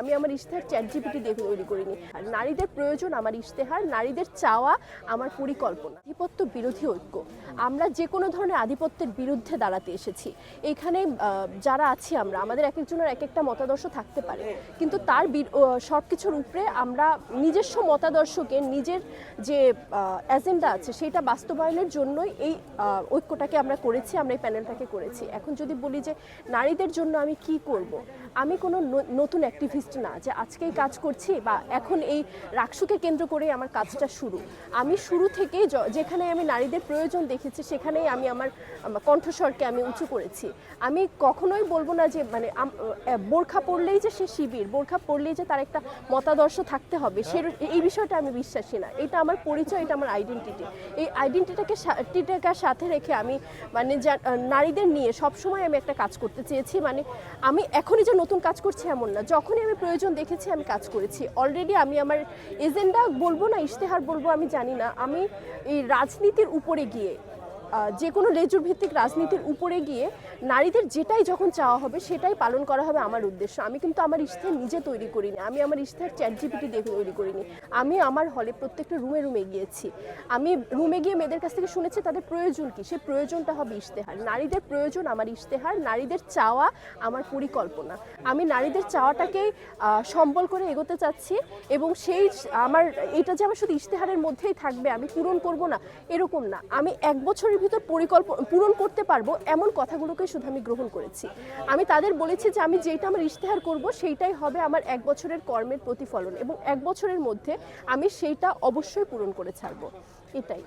আমি আমার ইশতেহার চ্যাট জিপিটি দিয়ে তৈরি করিনি। আর নারীদের প্রয়োজন আমার ইশতেহার, নারীদের চাওয়া আমার পরিকল্পনা। আধিপত্য বিরোধী ঐক্য। আমরা যে কোনো ধরনের আধিপত্যের বিরুদ্ধে দাঁড়াতে এসেছি। এখানে যারা আছি আমরা, আমাদের এক একজনের এক একটা মতাদর্শ থাকতে পারে। কিন্তু তার সব কিছুর উপরে আমরা নিজস্ব মতাদর্শকে, নিজের যে এজেন্ডা আছে, সেটা বাস্তবায়নের জন্যই এই ঐক্যটাকে আমরা করেছি, আমরা এই প্যানেলটাকে করেছি। এখন যদি বলি যে, নারীদের জন্য আমি কি করব? আমি কোনো নতুন অ্যাক্টিভিস্ট না যে আজকেই কাজ করছি বা এখন এই রাকসুকে কেন্দ্র করেই আমার কাজটা শুরু। আমি শুরু থেকেই যেখানে আমি নারীদের প্রয়োজন দেখেছি, সেখানেই আমি আমার কণ্ঠস্বরকে আমি উঁচু করেছি। আমি কখনোই বলব না যে মানে বোরখা পড়লেই যে সে শিবির, বোরখা পড়লেই যে তার একটা মতাদর্শ থাকতে হবে, সে এই বিষয়টা আমি বিশ্বাসী না। এটা আমার পরিচয়, এটা আমার আইডেন্টিটি এই আইডেন্টিটাকে টিটাকার সাথে রেখে আমি মানে নারীদের নিয়ে সবসময় আমি একটা কাজ করতে চেয়েছি। মানে আমি এখনই যে নতুন কাজ করছি এমন না। যখনই আমি প্রয়োজন দেখেছি, আমি কাজ করেছি। অলরেডি আমি আমার এজেন্ডা বলব না, ইশতেহার বলব, আমি জানি না। আমি এই রাজনীতির উপরে গিয়ে যে কোনো লেজুর ভিত্তিক রাজনীতির উপরে গিয়ে নারীদের যেটাই যখন চাওয়া হবে, সেটাই পালন করা হবে আমার উদ্দেশ্য। আমি কিন্তু আমার ইশতেহার নিজে তৈরি করিনি। আমি আমার ইশতেহার চ্যাট জিপিটি দিয়ে তৈরি করিনি। আমি আমার হলে প্রত্যেকটা রুমে রুমে গিয়েছি। আমি রুমে গিয়ে মেয়েদের কাছ থেকে শুনেছি, তাদের প্রয়োজন কী? সে প্রয়োজনটা হবে ইশতেহার। নারীদের প্রয়োজন আমার ইশতেহার, নারীদের চাওয়া আমার পরিকল্পনা। আমি নারীদের চাওয়াটাকেই সম্বল করে এগোতে চাচ্ছি এবং সেই, আমার, এটা যে আমার শুধু ইশতেহারের মধ্যেই থাকবে, আমি পূরণ করব না, এরকম না। আমি এক বছরের ভিতর পরিকল্পনা পূরণ করতে পারব এমন কথাগুলোকে শুধু আমি গ্রহণ করেছি। আমি তাদের বলেছি যে আমি যেটা আমার ইশতেহার করব সেইটাই হবে আমার এক বছরের কর্মের প্রতিফলন এবং এক বছরের মধ্যে আমি সেইটা অবশ্যই পূরণ করে ছাড়বো। এটাই।